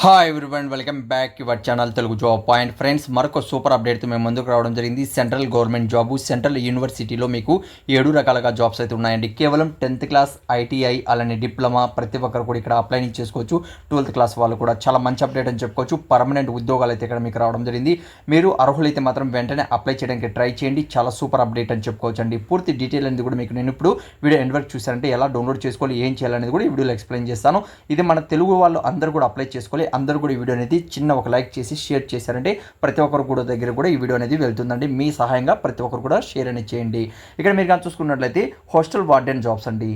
Hi everyone welcome back your channel Telugu job point friends మరొక super అప్డేట్తో మేము ముందుకు రావడం జరిగింది. సెంట్రల్ గవర్నమెంట్ జాబు సెంట్రల్ యూనివర్సిటీలో మీకు ఏడు రకాలుగా జాబ్స్ అయితే ఉన్నాయండి. కేవలం టెన్త్ క్లాస్ ఐటీఐ అలానే డిప్లొమా ప్రతి ఒక్కరు కూడా ఇక్కడ అప్లై చేసుకోవచ్చు. ట్వెల్త్ క్లాస్ వాళ్ళు కూడా చాలా మంచి అప్డేట్ అని చెప్పుకోవచ్చు. పర్మనెంట్ ఉద్యోగాలు అయితే ఇక్కడ మీకు రావడం జరిగింది. మీరు అర్హులైతే మాత్రం వెంటనే అప్లై చేయడానికి ట్రై చేయండి. చాలా సూపర్ అప్డేట్ అని చెప్పుకోవచ్చు అండి పూర్తి డీటెయిల్ అనేది కూడా మీకు నేను ఇప్పుడు వీడియో ఎండ్ వరకు చూసారంటే ఎలా డౌన్లోడ్ చేసుకోవాలి ఏం చేయాలనేది కూడా ఈ వీడియోలో ఎక్స్ప్లెయిన్ చేస్తాను. ఇది మన తెలుగు వాళ్ళు అందరూ కూడా అప్లై చేసుకోవాలి. అందరూ కూడా ఈ వీడియో అనేది చిన్న ఒక లైక్ చేసి షేర్ చేశారంటే ప్రతి ఒక్కరు కూడా దగ్గర కూడా ఈ వీడియో అనేది వెళ్తుందండి. మీ సహాయంగా ప్రతి ఒక్కరు కూడా షేర్ అనేది చేయండి. ఇక్కడ మీరు కానీ చూసుకున్నట్లయితే హాస్టల్ వార్డెన్ జాబ్స్ అండి.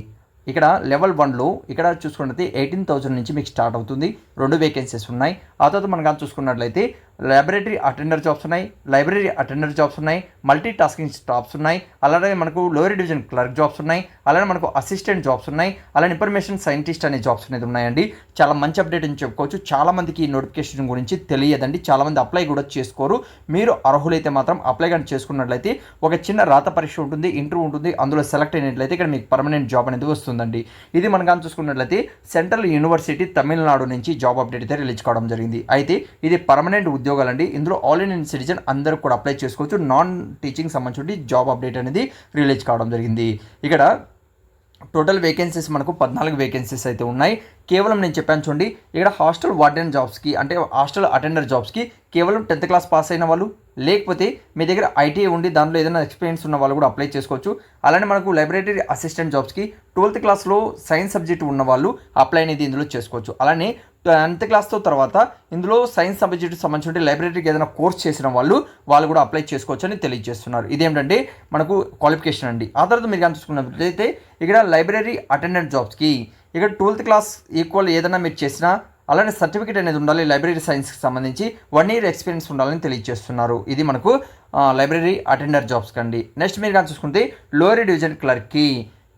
ఇక్కడ లెవెల్ వన్లో ఇక్కడ చూసుకున్నట్లయితే ఎయిటీన్ థౌసండ్ నుంచి మీకు స్టార్ట్ అవుతుంది. రెండు వేకెన్సీస్ ఉన్నాయి. ఆ తర్వాత మనం కానీ చూసుకున్నట్లయితే లైబ్రరీ అటెండర్ జాబ్స్ ఉన్నాయి లైబ్రరీ అటెండర్ జాబ్స్ ఉన్నాయి మల్టీ టాస్కింగ్ జాబ్స్ ఉన్నాయి అలానే మనకు లోయర్ డివిజన్ క్లర్క్ జాబ్స్ ఉన్నాయి అలానే మనకు అసిస్టెంట్ జాబ్స్ ఉన్నాయి అలానే ఇన్ఫర్మేషన్ సైంటిస్ట్ అనే జాబ్స్ అనేది ఉన్నాయండి. చాలా మంచి అప్డేట్ అని చెప్పుకోవచ్చు. చాలామందికి ఈ నోటిఫికేషన్ గురించి తెలియదండి. చాలా మంది అప్లై కూడా చేసుకోరు. మీరు అర్హులైతే మాత్రం అప్లై కానీ చేసుకున్నట్లయితే ఒక చిన్న రాత పరీక్ష ఉంటుంది ఇంటర్వ్యూ ఉంటుంది అందులో సెలెక్ట్ అయినట్లయితే ఇక్కడ మీకు పర్మనెంట్ జాబ్ అనేది వస్తుందండి. ఇది మనం కానీ చూసుకున్నట్లయితే సెంట్రల్ యూనివర్సిటీ తమిళనాడు నుంచి జాబ్ అప్డేట్ అయితే రిలీజ్ కావడం జరిగింది. అయితే ఇది పర్మనెంట్ ఉద్యోగాలండి. ఇందులో ఆల్ ఇండియన్ సిటిజన్ అందరూ కూడా అప్లై చేసుకోవచ్చు. నాన్ టీచింగ్ సంబంధించి జాబ్ అప్డేట్ అనేది రిలీజ్ కావడం జరిగింది. ఇక్కడ టోటల్ వేకెన్సీస్ మనకు పద్నాలుగు వేకెన్సీస్ అయితే ఉన్నాయి. కేవలం నేను చెప్పాను చూడండి ఇక్కడ హాస్టల్ వార్డెన్ జాబ్స్కి అంటే హాస్టల్ అటెండర్ జాబ్స్కి కేవలం టెన్త్ క్లాస్ పాస్ అయిన వాళ్ళు లేకపోతే మీ దగ్గర ఐటీఐ ఉండి దాంట్లో ఏదైనా ఎక్స్పీరియన్స్ ఉన్న వాళ్ళు కూడా అప్లై చేసుకోవచ్చు. అలానే మనకు లైబ్రరీ అసిస్టెంట్ జాబ్స్కి ట్వెల్త్ క్లాస్లో సైన్స్ సబ్జెక్ట్ ఉన్న వాళ్ళు అప్లై అనేది ఇందులో చేసుకోవచ్చు. అలానే టెన్త్ క్లాస్తో తర్వాత ఇందులో సైన్స్ సబ్జెక్టు సంబంధించి లైబ్రరీకి ఏదైనా కోర్స్ చేసిన వాళ్ళు వాళ్ళు కూడా అప్లై చేసుకోవచ్చు అని తెలియజేస్తున్నారు. ఇదేంటంటే మనకు క్వాలిఫికేషన్ అండి. ఆ తర్వాత మీరు కానీ చూసుకున్నట్లయితే ఇక్కడ లైబ్రరీ అటెండెంట్ జాబ్స్కి ఇక్కడ ట్వెల్త్ క్లాస్ ఈక్వల్ ఏదైనా మీరు చేసినా అలానే సర్టిఫికేట్ అనేది ఉండాలి లైబ్రరీ సైన్స్కి సంబంధించి. వన్ ఇయర్ ఎక్స్పీరియన్స్ ఉండాలని తెలియజేస్తున్నారు. ఇది మనకు లైబ్రరీ అటెండర్ జాబ్స్ కండి. నెక్స్ట్ మీరు కానీ చూసుకుంటే లోయర్ డివిజన్ క్లర్క్కి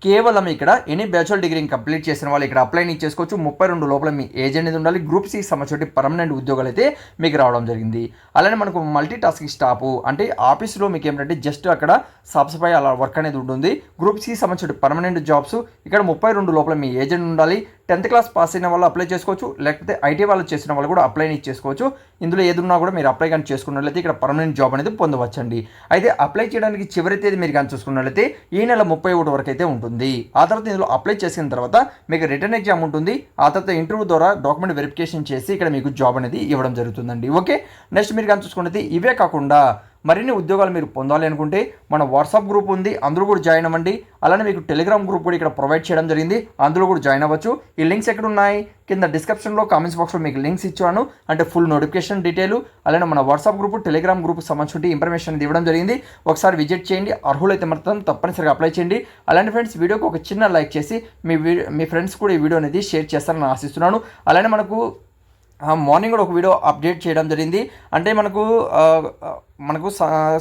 కేవలం ఇక్కడ ఎనీ బ్యాచులర్ డిగ్రీ కంప్లీట్ చేసిన వాళ్ళు ఇక్కడ అప్లై చేసుకోవచ్చు. ముప్పై రెండు లోపల మీ ఏజ్ అనేది ఉండాలి. గ్రూప్ సి సంబంధించి పర్మనెంట్ ఉద్యోగాలు అయితే మీకు రావడం జరిగింది. అలానే మనకు మల్టీ టాస్కింగ్ స్టాఫ్ అంటే ఆఫీస్లో మీకు ఏంటంటే జస్ట్ అక్కడ సబ్స్పై అలా వర్క్ అనేది ఉంటుంది. గ్రూప్ సి సంబంధించి పర్మనెంట్ జాబ్స్ ఇక్కడ ముప్పై రెండు లోపల మీ ఏజెంట్ ఉండాలి. టెన్త్ క్లాస్ పాస్ అయిన వాళ్ళు అప్లై చేసుకోవచ్చు లేకపోతే ఐటీ వాళ్ళు చేసిన వాళ్ళు కూడా అప్లై చేసుకోవచ్చు. ఇందులో ఏదున్నా కూడా మీరు అప్లై కానీ చేసుకున్నట్లయితే ఇక్కడ పర్మనెంట్ జాబ్ అనేది పొందవచ్చండి. అయితే అప్లై చేయడానికి చివరి తేదీ మీరు కానీ చూసుకున్నట్లయితే ఈ నెల ముప్పై ఒకటి వరకు అయితే ఉంటుంది. ఆ తర్వాత ఇందులో అప్లై చేసిన తర్వాత మీకు రిటర్న్ ఎగ్జామ్ ఉంటుంది. ఆ తర్వాత ఇంటర్వ్యూ ద్వారా డాక్యుమెంట్ వెరిఫికేషన్ చేసి ఇక్కడ మీకు జాబ్ అనేది ఇవ్వడం జరుగుతుందండి. ఓకే? నెక్స్ట్ మీరు కానీ చూసుకున్నది ఇవే కాకుండా మరిన్ని ఉద్యోగాలు మీరు పొందాలి అనుకుంటే మన వాట్సాప్ గ్రూప్ ఉంది అందులో కూడా జాయిన్ అవ్వండి. అలానే మీకు టెలిగ్రామ్ గ్రూప్ కూడా ఇక్కడ ప్రొవైడ్ చేయడం జరిగింది అందులో కూడా జాయిన్ అవ్వచ్చు. ఈ లింక్స్ ఎక్కడ ఉన్నాయి కింద డిస్క్రిప్షన్లో కామెంట్స్ బాక్స్లో మీకు లింక్స్ ఇచ్చాను. అంటే ఫుల్ నోటిఫికేషన్ డీటెయిల్ అలానే మన వాట్సాప్ గ్రూప్ టెలిగ్రామ్ గ్రూప్ సంబంధించి ఇన్ఫర్మేషన్ అనేది ఇవ్వడం జరిగింది. ఒకసారి విజిట్ చేయండి. అర్హులైతే మాత్రం తప్పనిసరిగా అప్లై చేయండి. అలాంటి ఫ్రెండ్స్ వీడియోకి ఒక చిన్న లైక్ చేసి మీ మీ ఫ్రెండ్స్ కూడా ఈ వీడియో అనేది షేర్ చేస్తారని ఆశిస్తున్నాను. అలానే మనకు మార్నింగ్ కూడా ఒక వీడియో అప్డేట్ చేయడం జరిగింది. అంటే మనకు మనకు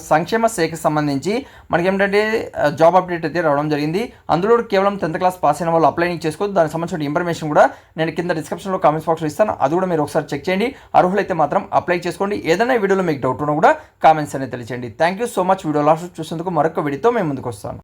సంక్షేమ శాఖకి సంబంధించి మనకి ఏంటంటే జాబ్ అప్డేట్ అయితే రావడం జరిగింది. అందులో కేవలం టెన్త్ క్లాస్ పాస్ అయిన వాళ్ళు అప్లై చేసుకోవచ్చు. దానికి సంబంధించిన ఇన్ఫర్మేషన్ కూడా నేను కింద డిస్క్రిప్షన్లో కామెంట్స్ బాక్స్లో ఇస్తాను. అది కూడా మీరు ఒకసారి చెక్ చేయండి. అర్హులైతే మాత్రం అప్లై చేసుకోండి. ఏదైనా వీడియోలో మీకు డౌట్ ఉన్నా కూడా కామెంట్స్ అనేది తెలియచేయండి. Thank you so much video last చూసేందుకు మరొక వీడియోతో మేము ముందుకు వస్తాను.